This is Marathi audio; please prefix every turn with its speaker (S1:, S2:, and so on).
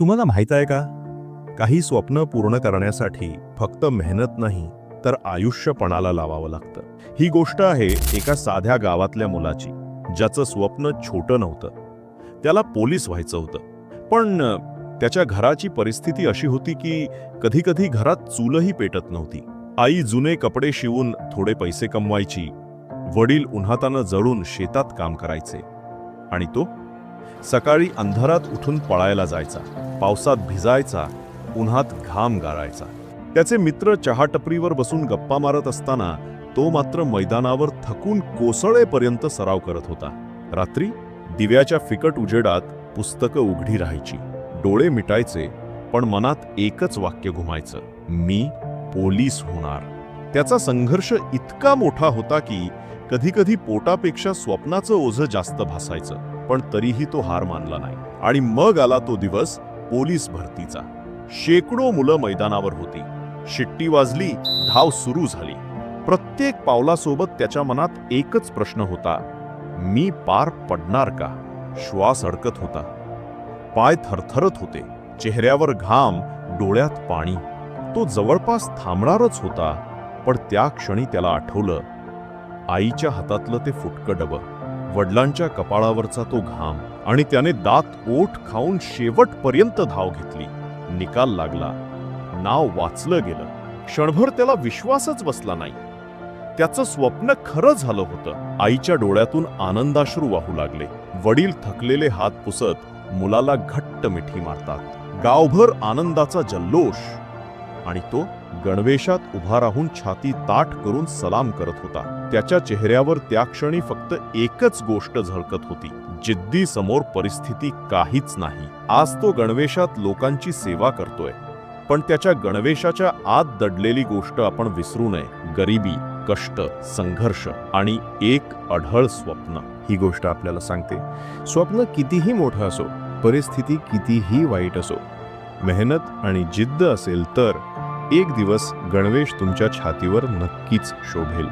S1: तुम्हाला माहीत आहे का? काही स्वप्न पूर्ण करण्यासाठी फक्त मेहनत नाही तर आयुष्यपणाला लावावं लागतं. ही गोष्ट आहे एका साध्या गावातल्या मुलाची ज्याचं स्वप्न छोटं नव्हतं. त्याला पोलीस व्हायचं होतं. पण त्याच्या घराची परिस्थिती अशी होती की कधी कधी घरात चूलही पेटत नव्हती. आई जुने कपडे शिवून थोडे पैसे कमवायची वडील उन्हातानं जळून शेतात काम करायचे. आणि तो सकाळी अंधारात उठून पळायला जायचा. पावसात भिजायचा उन्हात घाम गाळायचा. त्याचे मित्र चहा टपरीवर बसून गप्पा मारत असताना तो मात्र मैदानावर थकून कोसळेपर्यंत सराव करत होता. रात्री दिव्याच्या फिकट उजेडात पुस्तकं उघडी राहायची डोळे मिटायचे पण मनात एकच वाक्य घुमायचं मी पोलीस होणार. त्याचा संघर्ष इतका मोठा होता की कधीकधी पोटापेक्षा स्वप्नाचं ओझं जास्त भासायचं पण तरीही तो हार मानला नाही. आणि मग आला तो दिवस पोलीस भरतीचा. शेकडो मुलं मैदानावर होती. शिट्टी वाजली धाव सुरू झाली. प्रत्येक पावलासोबत त्याच्या मनात एकच प्रश्न होता. मी पार पडणार का? श्वास अडकत होता. पाय थरथरत होते. चेहऱ्यावर घाम डोळ्यात पाणी. तो जवळपास थांबणारच होता. पण त्या क्षणी त्याला आठवलं आईच्या हातातलं ते फुटकं डबं. वडिलांच्या कपाळावरचा तो घाम आणि त्याने दात ओठ खाऊन शेवटपर्यंत धाव घेतली. निकाल लागला. नाव वाचलं गेलं. क्षणभर त्याला विश्वासच बसला नाही. त्याचं स्वप्न खरं झालं होतं. आईच्या डोळ्यातून आनंदाश्रू वाहू लागले. वडील थकलेले हात पुसत मुलाला घट्ट मिठी मारतात. गावभर आनंदाचा जल्लोष. आणि तो गणवेशात उभा राहून छाती ताठ करून सलाम करत होता. त्याच्या चेहऱ्यावर त्या क्षणी फक्त एकच गोष्ट झळकत होती. जिद्दी समोर परिस्थिती काहीच नाही. आज तो गणवेशात लोकांची सेवा करतोय. पण त्याच्या गणवेशाच्या आत दडलेली गोष्ट आपण विसरू नये. गरिबी कष्ट संघर्ष आणि एक अढळ स्वप्न.
S2: ही गोष्ट आपल्याला सांगते. स्वप्न कितीही मोठं असो परिस्थिती कितीही वाईट असो मेहनत आणि जिद्द असेल तर एक दिवस गणवेश तुमच्या छातीवर नक्कीच शोभेल.